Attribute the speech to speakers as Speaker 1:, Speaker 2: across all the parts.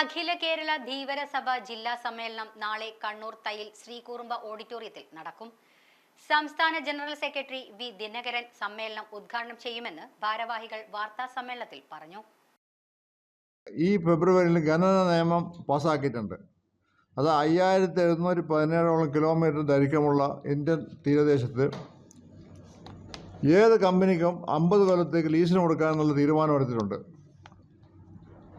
Speaker 1: അഖില കേരള ധീവര സഭ ജില്ലാ സമ്മേളനം നാളെ കണ്ണൂർ തയ്യിൽ ശ്രീകുറുമ്പ ഓഡിറ്റോറിയത്തിൽ നടക്കും. സംസ്ഥാന ജനറൽ സെക്രട്ടറി വി ദിനകരൻ സമ്മേളനം ഉദ്ഘാടനം ചെയ്യുമെന്ന് ഭാരവാഹികൾ വാർത്താ സമ്മേളനത്തിൽ പറഞ്ഞു.
Speaker 2: ഈ ഫെബ്രുവരിയിൽ ഖനന നിയമം പാസ്സാക്കിയിട്ടുണ്ട് അത് അയ്യായിരത്തി എഴുന്നൂറ്റി പതിനേഴോളം കിലോമീറ്റർ ദൈർഘ്യമുള്ള ഇന്ത്യൻ തീരദേശത്ത് ഏത് കമ്പനിക്കും അമ്പത് കൊല്ലത്തേക്ക് ലീസിന് കൊടുക്കാനുള്ള തീരുമാനമെടുത്തിട്ടുണ്ട്.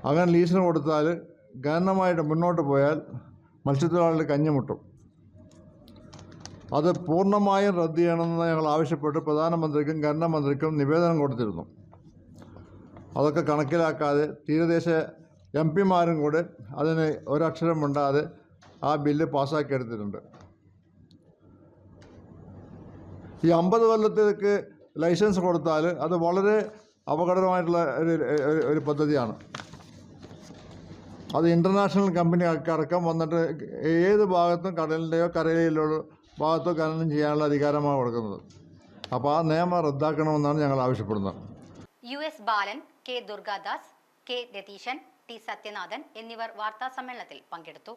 Speaker 2: അങ്ങനെ ലീസിന് കൊടുത്താൽ ഗണനമായിട്ട് മുന്നോട്ട് പോയാൽ മത്സ്യത്തൊഴിലാളികൾ കഞ്ഞിമുട്ടും അത് പൂർണമായും റദ്ദ് ചെയ്യണമെന്ന് ഞങ്ങൾ ആവശ്യപ്പെട്ട് പ്രധാനമന്ത്രിക്കും ഖനനമന്ത്രിക്കും നിവേദനം കൊടുത്തിരുന്നു. അതൊക്കെ കണക്കിലാക്കാതെ തീരദേശ എം പിമാരും കൂടെ അതിന് ഒരക്ഷരം ഉണ്ടാതെ ആ ബില്ല് പാസ്സാക്കിയെടുത്തിട്ടുണ്ട്. ഈ അമ്പത് കൊല്ലത്തേക്ക് ലൈസൻസ് കൊടുത്താൽ അത് വളരെ അപകടമായിട്ടുള്ള ഒരു- ഒരു പദ്ധതിയാണ്. അത് ഇന്റർനാഷണൽ കമ്പനി കമ്പനികൾക്കടക്കം വന്നിട്ട് ഏത് ഭാഗത്തും കടലിന്റെയോ കരയിലോ ഭാഗത്തോ ഖനനം ചെയ്യാനുള്ള അധികാരമാണ് കൊടുക്കുന്നത്. അപ്പോൾ ആ നിയമം റദ്ദാക്കണമെന്നാണ് ഞങ്ങൾ ആവശ്യപ്പെടുന്നത്.
Speaker 1: U S Balan K Durgadas K Ratheeshan T Sathyanathan എന്നിവർ വാർത്താ സമ്മേളനത്തിൽ പങ്കെടുത്തു.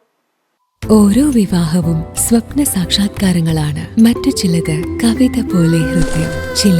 Speaker 3: ഓരോ വിവാഹവും സ്വപ്ന സാക്ഷാത്കാരങ്ങളാണ്. മറ്റു ചിലത് കവിത പോലെ ഹൃദയം ചില